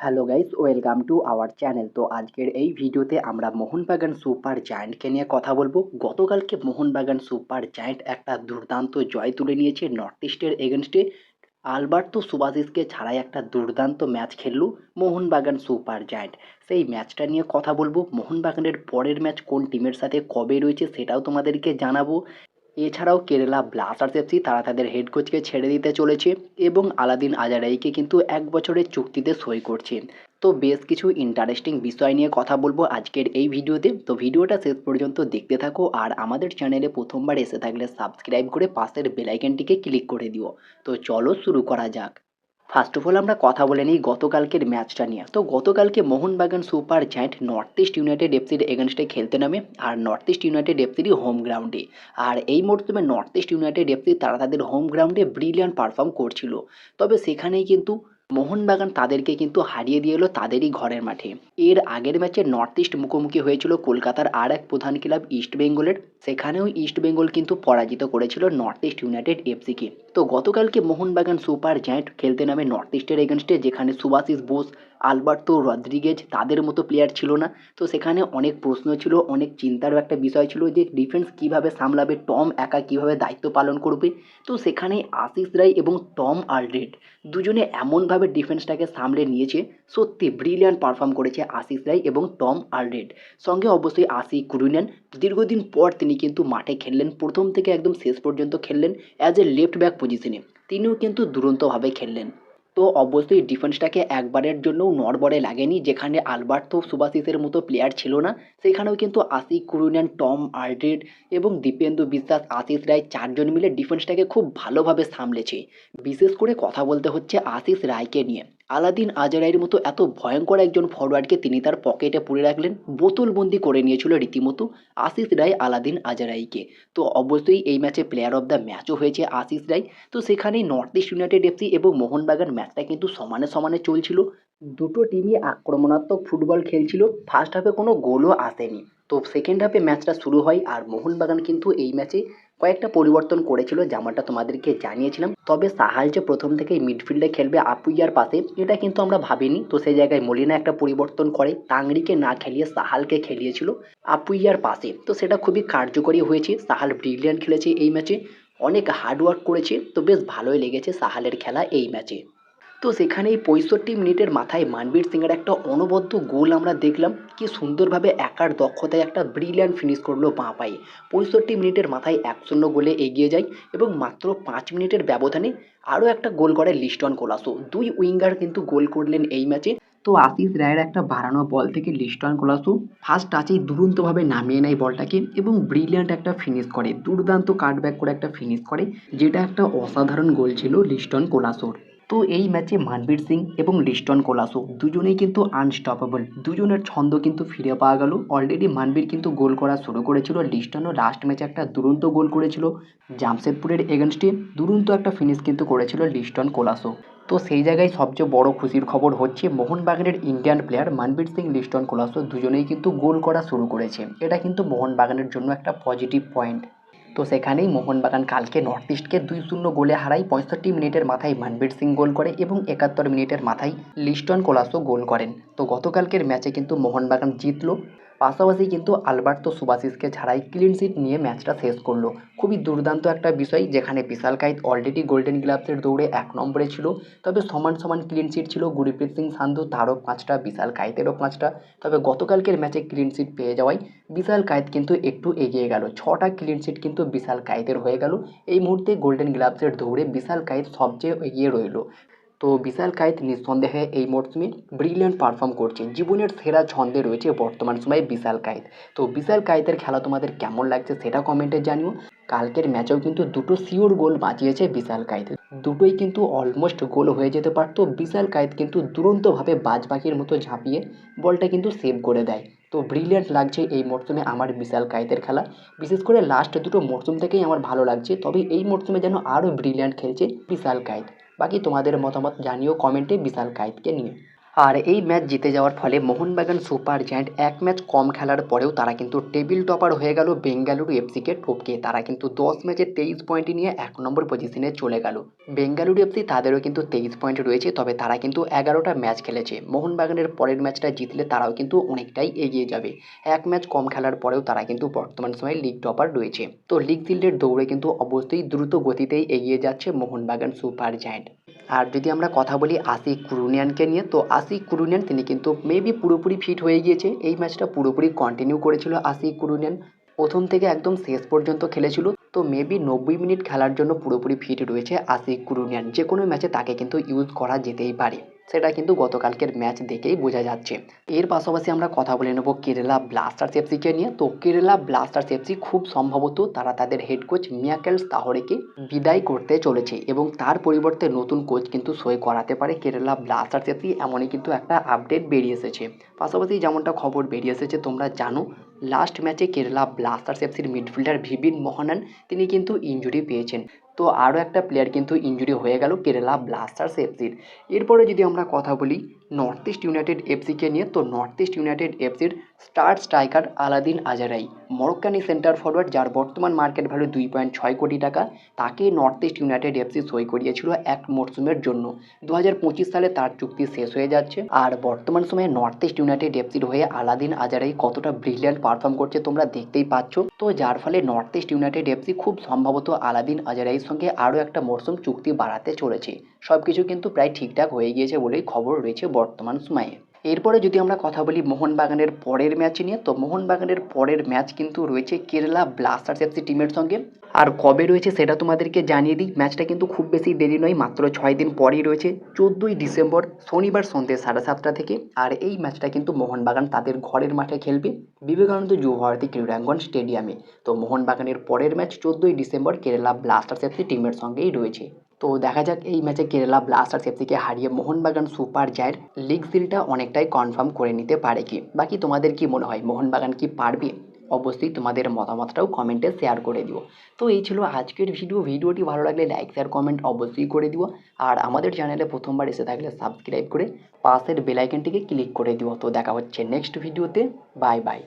Hello guys welcome to our channel তো আজকের এই ভিডিওতে আমরা মোহনবাগান সুপার জায়ান্টকে নিয়ে কথা বলব। গতকালকে মোহনবাগান সুপার জায়ান্ট একটা দুর্দান্ত জয় তুলে নিয়েছে নর্থ ইস্টের এগেনস্টে আলবার্তো সুবাসিসকে ছাড়াই একটা দুর্দান্ত ম্যাচ খেললো মোহনবাগান সুপার জায়ান্ট। সেই ম্যাচটা নিয়ে কথা বলব। মোহনবাগানের পরের ম্যাচ কোন টিমের সাথে কবে রয়েছে সেটাও তোমাদেরকে জানাব। এছাড়াও কেরালা ব্লাস্টার্স এফসি তারা তাদের হেড কোচকে ছেড়ে দিতে চলেছে এবং আলাদিন আজারাইকে কিন্তু এক বছরের চুক্তিতে সই করছে। তো বেশ কিছু ইন্টারেস্টিং বিষয় নিয়ে কথা বলব আজকের এই ভিডিওতে। তো ভিডিওটা শেষ পর্যন্ত দেখতে থাকো আর আমাদের চ্যানেলে প্রথমবার এসে থাকলে সাবস্ক্রাইব করে পাশের বেলাইকনটিকে ক্লিক করে দিও। তো চলো শুরু করা যাক। ফার্স্ট অফ অল আমরা কথা বলে নিই গতকালকের ম্যাচটা নিয়ে। তো গতকালকে Mohun Bagan super giant north east united এফসির এগেনস্টে খেলতে নামে, আর নর্থ ইস্ট ইউনাইটেড এফসিরই হোম গ্রাউন্ডে। আর এই মরশুমে নর্থ ইস্ট ইউনাইটেড এফসি তারা তাদের হোম গ্রাউন্ডে ব্রিলিয়ান্ট পারফর্ম করছিল। তবে সেখানেই কিন্তু মোহনবাগান তাদেরকে কিন্তু হারিয়ে দিয়ে এলো তাদেরই ঘরের মাঠে। এর আগের ম্যাচে নর্থ ইস্ট মুখোমুখি হয়েছিল কলকাতার আর এক প্রধান ক্লাব ইস্ট বেঙ্গলের। সেখানেও ইস্ট বেঙ্গল কিন্তু পরাজিত করেছিল নর্থ ইস্ট ইউনাইটেড এফসিকে। তো গতকালকে মোহনবাগান সুপার জায়ান্ট খেলতে নামে নর্থ ইস্টের এগেনস্টে, যেখানে সুভাশিস বোস, আলবার্তো রদ্রিগেজ তাদের মতো প্লেয়ার ছিল না। তো সেখানে অনেক প্রশ্ন ছিল, অনেক চিন্তারও একটা বিষয় ছিল যে ডিফেন্স কীভাবে সামলাবে, টম একা কীভাবে দায়িত্ব পালন করবে। তো সেখানে আশিস রায় এবং টম আলরেড দুজনে এমনভাবে ডিফেন্সটাকে সামলে নিয়েছে, সত্যি ব্রিলিয়ান্ট পারফর্ম করেছে আশিস রায় এবং টম আলরেড সঙ্গে অবশ্যই আশি কুরুনেন দীর্ঘদিন পর তিনি কিন্তু মাঠে খেললেন, প্রথম থেকে একদম শেষ পর্যন্ত খেললেন। অ্যাজ এ লেফট ব্যাক পজিশনে। তিনিও কিন্তু দুরন্তভাবে খেললেন। তো অবশ্যই ডিফেন্সটাকে একবারের জন্যও নড়বড়ে লাগেনি, যেখানে আলবার্তো সুবাসিসের মতো প্লেয়ার ছিল না। সেখানেও কিন্তু আশিক কুরুনিয়ান, টম আলড্রেড এবং দীপেন্দু বিশ্বাস, আশিস রায় চারজন মিলে ডিফেন্সটাকে খুব ভালোভাবে সামলেছে। বিশেষ করে কথা বলতে হচ্ছে আশিস রায়কে নিয়ে। আলাদিন আজারাইয়ের মতো এত ভয়ঙ্কর একজন ফরওয়ার্ডকে তিনি তার পকেটে পুরে রাখলেন, বোতলবন্দি করে নিয়েছিল রীতিমতো আশিস রায় আলাদিন আজারাইকে। তো অবশ্যই এই ম্যাচে প্লেয়ার অফ দ্য ম্যাচও হয়েছে আশিস রায়। তো সেখানেই নর্থ ইস্ট ইউনাইটেড এফসি এবং মোহনবাগান ম্যাচটা কিন্তু সমানে সমানে চলছিল। দুটো টিমই আক্রমণাত্মক ফুটবল খেলছিল ফার্স্ট হাফে কোনো গোলও আসেনি। তো সেকেন্ড হাফে ম্যাচটা শুরু হয় আর মোহনবাগান কিন্তু এই ম্যাচে কয়েকটা পরিবর্তন করেছিল জামাটা তোমাদেরকে জানিয়েছিলাম। তবে সাহাল যে প্রথম থেকেই মিডফিল্ডে খেলবে আপুইয়ার পাশে, এটা কিন্তু আমরা ভাবিনি। তো সেই জায়গায় মলিনা একটা পরিবর্তন করে, তাংরিকে না খেলিয়ে সাহালকে খেলিয়েছিল আপুইয়ার পাশে। তো সেটা খুবই কার্যকরী হয়েছে, সাহাল ব্রিলিয়ান্ট খেলেছে এই ম্যাচে অনেক হার্ডওয়ার্ক করেছে, তো বেশ ভালোই লেগেছে সাহালের খেলা এই ম্যাচে তো সেখানেই পঁয়ষট্টি মিনিটের মাথায় মানবীর সিংয়ের একটা অনবদ্য গোল আমরা দেখলাম। কি সুন্দরভাবে একার দক্ষতায় একটা ব্রিলিয়ান্ট ফিনিশ করল বাঁ পায়ে। পঁয়ষট্টি মিনিটের মাথায় এক শূন্য গোলে এগিয়ে যায় এবং মাত্র পাঁচ মিনিটের ব্যবধানে আরও একটা গোল করে লিস্টন কোলাসো। দুই উইঙ্গার কিন্তু গোল করলেন এই ম্যাচে। তো আশিস রায়ের একটা বাড়ানো বল থেকে লিস্টন কোলাসো ফার্স্ট টাচেই দুরন্তভাবে নামিয়ে নেয় বলটাকে এবং ব্রিলিয়ান্ট একটা ফিনিশ করে। দুর্দান্ত কাটব্যাক করে একটা ফিনিশ করে, যেটা একটা অসাধারণ গোল ছিল লিস্টন কোলাসোর। তো এই ম্যাচে মানবীর সিং এবং লিস্টন কোলাসো দুজনেই কিন্তু আনস্টপেবল দুজনের ছন্দ কিন্তু ফিরে পাওয়া গেল। অলরেডি মানবীর কিন্তু গোল করা শুরু করেছিল। লিস্টনও লাস্ট ম্যাচে একটা দুরন্ত গোল করেছিল জামশেদপুরের এগেনস্টে দুরন্ত একটা ফিনিশ কিন্তু করেছিল লিস্টন কোলাসো। তো সেই জায়গায় সবচেয়ে বড় খুশির খবর হচ্ছে মোহনবাগানের ইন্ডিয়ান প্লেয়ার মানবীর সিং, লিস্টন কোলাসো দুজনেই কিন্তু গোল করা শুরু করেছে। এটা কিন্তু মোহনবাগানের জন্য একটা পজিটিভ পয়েন্ট তো সেখানেই মোহনবাগান কালকে নর্থ ইস্টকে দুই শূন্য গোলে হারায় পঁয়ষট্টি মিনিটের মাথায় মানবীর সিং গোল করে এবং একাত্তর মিনিটের মাথায় লিস্টন কোলাসও গোল করেন। তো গতকালকের ম্যাচে কিন্তু মোহনবাগান জিতলো। পাশাপাশি কিন্তু আলবার্তো সুবাসিসকে ছাড়াই ক্লিন শিট নিয়ে ম্যাচটা শেষ করল। খুবই দুর্দান্ত একটা বিষয় যেখানে বিশাল কাইত অলরেডি গোল্ডেন গ্লাভসের দৌড়ে এক নম্বরে ছিল। তবে সমান সমান ক্লিন শিট ছিল গুরিপ্রীত সিং সান্ধু, তারও পাঁচটা, বিশাল কাইতেরও পাঁচটা। তবে গতকালকের ম্যাচে ক্লিন শিট পেয়ে যাওয়ায় বিশাল কায়েত কিন্তু একটু এগিয়ে গেল। ছটা ক্লিন শিট কিন্তু বিশাল কায়েতের হয়ে গেল। এই মুহূর্তে গোল্ডেন গ্লাভসের দৌড়ে বিশাল কায়েত সবচেয়ে এগিয়ে রইল। তো বিশাল কায়েত নিঃসন্দেহে এই মরশুমে ব্রিলিয়ান্ট পারফর্ম করছে। জীবনের সেরা ছন্দে রয়েছে বর্তমান সময়ে বিশাল কায়েত তো বিশাল কায়েতের খেলা তোমাদের কেমন লাগছে সেটা কমেন্টে জানিও। কালকের ম্যাচেও কিন্তু দুটো শিওর গোল বাঁচিয়েছে বিশাল কায়েত দুটোই কিন্তু অলমোস্ট গোল হয়ে যেতে পারতো। বিশাল কায়েত কিন্তু দুরন্তভাবে বাজ পাখির মতো ঝাঁপিয়ে বলটা কিন্তু সেভ করে দেয়। তো ব্রিলিয়ান্ট লাগছে এই মরশুমে আমার বিশাল কায়েতের খেলা। বিশেষ করে লাস্ট দুটো মরশুম থেকেই আমার ভালো লাগছে। তবে এই মরশুমে যেন আরও ব্রিলিয়ান্ট খেলছে বিশাল কায়েত বাকি তোমাদের মতামত জানিও কমেন্টে বিশাল কায়েতকে নিয়ে। আর এই ম্যাচ জিতে যাওয়ার ফলে মোহনবাগান সুপার জায়ান্ট এক ম্যাচ কম খেলার পরেও তারা কিন্তু টেবিল টপার হয়ে গেল বেঙ্গালুরু এফসিকে টপকে তারা কিন্তু দশ ম্যাচে তেইশ পয়েন্ট নিয়ে এক নম্বর পজিশনে চলে গেল। বেঙ্গালুরু এফসি তাদেরও কিন্তু তেইশ পয়েন্ট রয়েছে, তবে তারা কিন্তু এগারোটা ম্যাচ খেলেছে। মোহনবাগানের পরের ম্যাচটা জিতলে তারাও কিন্তু অনেকটাই এগিয়ে যাবে। এক ম্যাচ কম খেলার পরেও তারা কিন্তু বর্তমান সময়ে লিগ টপার রয়েছে। তো লিগ ফিল্ডের দৌড়ে কিন্তু অবশ্যই দ্রুত গতিতেই এগিয়ে যাচ্ছে মোহনবাগান সুপার জায়ান্ট। আর যদি আমরা কথা বলি আশিক কুরুনিয়ানকে নিয়ে, তো আশিক কুরুনিয়ান তিনি কিন্তু মেবি পুরোপুরি ফিট হয়ে গিয়েছে। এই ম্যাচটা পুরোপুরি কন্টিনিউ করেছিল আশিক কুরুনিয়ান। প্রথম থেকে একদম শেষ পর্যন্ত খেলেছিল। তো মেবি নব্বই মিনিট খেলার জন্য পুরোপুরি ফিট রয়েছে আশিক কুরুনিয়ান। যে কোনো ম্যাচে তাকে কিন্তু ইউজ করা যেতেই পারে। সেটা কিন্তু গতকালকের ম্যাচ দেখেই বোঝা যাচ্ছে। এর পাশাপাশি আমরা কথা বলে নেব কেরালা ব্লাস্টার্স এফসিকে নিয়ে। তো কেরালা ব্লাস্টার্স এফসি খুব সম্ভবত তারা তাদের হেড কোচ মিয়াকেল তাহরেকে বিদায় করতে চলেছে এবং তার পরিবর্তে নতুন কোচ কিন্তু সই করাতে পারে কেরালা ব্লাস্টার্স এফসি, এমনই কিন্তু একটা আপডেট বেরিয়ে এসেছে। পাশাপাশি যেমনটা খবর বেরিয়ে এসেছে, তোমরা জানো লাস্ট ম্যাচে কেরালা ব্লাস্টার্স এফসির মিডফিল্ডার ভিবিন মোহনান, তিনি কিন্তু ইঞ্জুরি পেয়েছেন। তো আরও একটা প্লেয়ার কিন্তু ইঞ্জুরি হয়ে গেল কেরালা ব্লাস্টার্স এফসির এরপরে যদি আমরা কথা বলি নর্থ ইস্ট ইউনাইটেড এফসিকে নিয়ে, তো নর্থ ইস্ট ইউনাইটেড এফসির স্টার স্ট্রাইকার আলাদিন আজারাই মরক্কানি সেন্টার ফরওয়ার্ড যার বর্তমান মার্কেট ভ্যালু দুই পয়েন্ট ছয় কোটি টাকা, তাকে নর্থ ইস্ট ইউনাইটেড এফসি সই করিয়েছিল এক মরসুমের জন্য। দু হাজার পঁচিশ সালে তার চুক্তি শেষ হয়ে যাচ্ছে। আর বর্তমান সময়ে নর্থ ইস্ট ইউনাইটেড এফসির হয়ে আলাদিন আজারাই কতটা ব্রিলিয়ান্ট পারফর্ম করছে তোমরা দেখতেই পাচ্ছ। তো যার ফলে নর্থ ইস্ট ইউনাইটেড এফসি খুব সম্ভবত আলাদিন আজারাইয়ের সঙ্গে আরও একটা মরসুম চুক্তি বাড়াতে চলেছে। সব কিছু কিন্তু প্রায় ঠিকঠাক হয়ে গিয়েছে বলেই খবর রয়েছে বর্তমান সময়ে। এরপরে যদি আমরা কথা বলি মোহনবাগানের পরের ম্যাচ নিয়ে, তো মোহনবাগানের পরের ম্যাচ কিন্তু রয়েছে কেরালা ব্লাস্টার্স এফসি টিমের সঙ্গে। আর কবে রয়েছে সেটা তোমাদেরকে জানিয়ে দিই। ম্যাচটা কিন্তু খুব বেশি দেরি নয়, মাত্র ছয় দিন পরেই রয়েছে, চোদ্দোই ডিসেম্বর, শনিবার সন্ধ্যে সাড়ে সাতটা থেকে। আর এই ম্যাচটা কিন্তু মোহনবাগান তাদের ঘরের মাঠে খেলবে, বিবেকানন্দ যুবভারতী ক্রীড়াঙ্গন স্টেডিয়ামে। তো মোহনবাগানের পরের ম্যাচ, চোদ্দোই ডিসেম্বর, কেরালা ব্লাস্টার্স এফসি টিমের সঙ্গেই রয়েছে। তো দেখা যাক এই ম্যাচে কেরালা ব্লাস্টার্স এফসিকে হারিয়ে মোহনবাগান সুপার জায়ের লিগ সিলটা অনেকটাই কনফার্ম করে নিতে পারে কি? বাকি তোমাদের কি মনে হয়? মোহনবাগান কি পারবে? অবশ্যই তোমাদের মতামতটাও কমেন্টে শেয়ার করে দিও। তো এই ছিল আজকের ভিডিও ভিডিওটি ভালো লাগলে লাইক শেয়ার কমেন্ট অবশ্যই করে দিও। আর আমাদের চ্যানেলে প্রথমবার এসে থাকলে সাবস্ক্রাইব করে পাশের বেলাইকনটিকে ক্লিক করে দিও। তো দেখা হচ্ছে নেক্সট ভিডিওতে বাই বাই